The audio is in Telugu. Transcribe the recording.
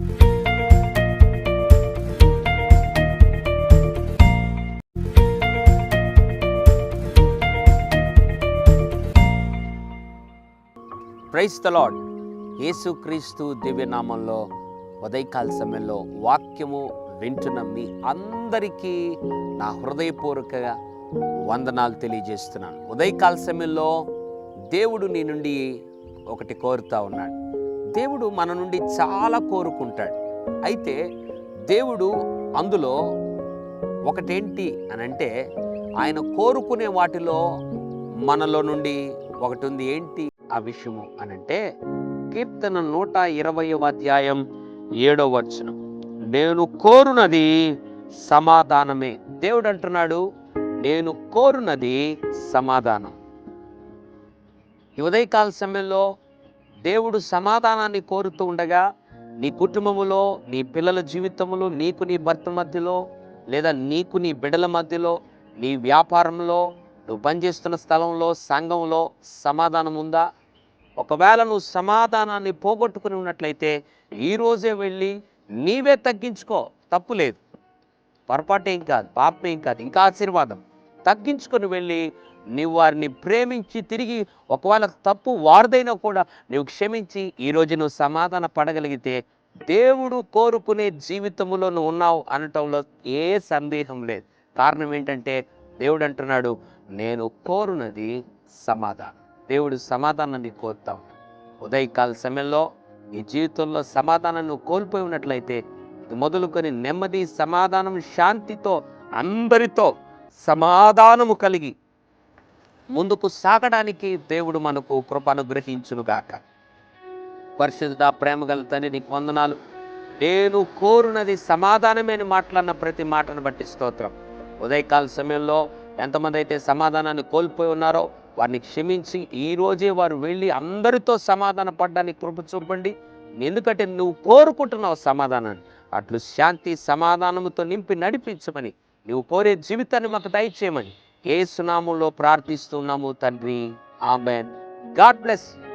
ప్రైస్ ద యేసుక్రీస్తు దివ్యనామంలో ఉదయకాల సమయంలో వాక్యము వింటున్న మీ అందరికీ నా హృదయపూర్వక వందనాలు తెలియజేస్తున్నాను. ఉదయకాల సమయంలో దేవుడు నీ నుండి ఒకటి కోరుతా ఉన్నాడు. దేవుడు మన నుండి చాలా కోరుకుంటాడు. అయితే దేవుడు అందులో ఒకటేంటి అని అంటే ఆయన కోరుకునే వాటిలో మనలో నుండి ఒకటి ఉంది ఏంటి? ఆ విషయము అని అంటే కీర్తన నూట ఇరవయవ అధ్యాయం ఏడవ వచనం. నేను కోరునది సమాధానమే. దేవుడు అంటున్నాడు నేను కోరునది సమాధానం. ఈ ఉదయకాల సమయంలో దేవుడు సమాధానాన్ని కోరుతూ ఉండగా నీ కుటుంబములో నీ పిల్లల జీవితంలో నీకు నీ భర్త మధ్యలో లేదా నీకు నీ బిడ్డల మధ్యలో నీ వ్యాపారంలో నువ్వు పనిచేస్తున్న స్థలంలో సంఘంలో సమాధానం ఉందా? ఒకవేళ నువ్వు సమాధానాన్ని పోగొట్టుకుని ఉన్నట్లయితే ఈరోజే వెళ్ళి నీవే తగ్గించుకో. తప్పు లేదు. పొరపాటు ఏం కాదు. పాపం ఏం కాదు. ఇంకా ఆశీర్వాదం. తగ్గించుకొని వెళ్ళి నీవు వారిని ప్రేమించి తిరిగి ఒకవేళ తప్పు వారిదైనా కూడా నువ్వు క్షమించి ఈ రోజు నువ్వు సమాధాన పడగలిగితే దేవుడు కోరుకునే జీవితంలో నువ్వు ఉన్నావు అనటంలో ఏ సందేహం లేదు. కారణం ఏంటంటే దేవుడు అంటున్నాడు నేను కోరునది సమాధానం. దేవుడు సమాధానాన్ని కోరుతాం ఉదయకాల సమయంలో ఈ జీవితంలో సమాధానాన్ని కోల్పోయి ఉన్నట్లయితే మొదలుకొని నెమ్మది సమాధానం శాంతితో అందరితో సమాధానము కలిగి ముందుకు సాగడానికి దేవుడు మనకు కృప అనుగ్రహించునుగాక. పరిశుద్ధ ప్రేమ గల తండ్రి నీకు వందనాలు. నేను కోరునది సమాధానమే అని మాట్లాడిన ప్రతి మాటను బట్టి స్తోత్రం. ఉదయకాల సమయంలో ఎంతమంది అయితే సమాధానాన్ని కోల్పోయి ఉన్నారో వారిని క్షమించి ఈరోజే వారు వెళ్ళి అందరితో సమాధాన పడ్డానికి కృప చూపండి. ఎందుకంటే నువ్వు కోరుకుంటున్నావు సమాధానాన్ని. అట్లు శాంతి సమాధానముతో నింపి నడిపించమని నువ్వు కోరే జీవితాన్ని మాకు దయచేయమని ఏ సునాములో ప్రార్థిస్తున్నాము తండ్రి. ఆమెన్. God bless